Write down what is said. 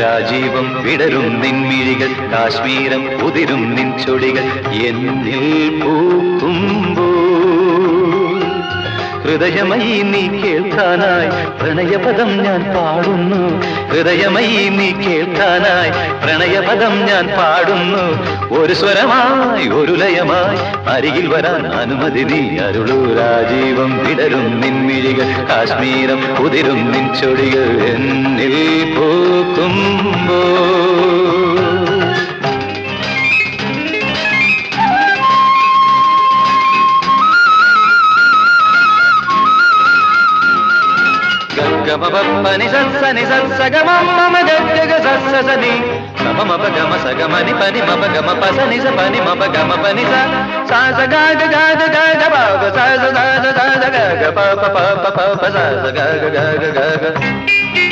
രാജീവം വിടരും നിൻമിഴികൾ കാശ്മീരം ഉതിരും നിൻ ചൊടികൾ എന്നിൽ പൂക്കുമ്പോ ഹൃദയമയി നീ കേൾക്കാനായി പ്രണയപദം ഞാൻ പാടുന്നു. ഹൃദയമയി നീ കേൾക്കാനായി പ്രണയപദം ഞാൻ പാടുന്നു. ഒരു സ്വരമായി ഒരു ലയമായി അരികിൽ വരാൻ അനുമതി നീ അരുളൂ. രാജീവം വിടരും നിൻമിഴികൾ കാശ്മീരം പുതിരും നിൻ ചൊടികൾ എന്നിൽ പൂക്കുമ്പോ గమని సని సగమమ్మ గగ సత్సని సమమ గమ సగమని పని మమ గమ పస స పని మమ గమ పని స సాజ గాజ గాజ గాజ బాగ సాజ సాజ సాజ గగ ప ప ప ప గగ గగ గగ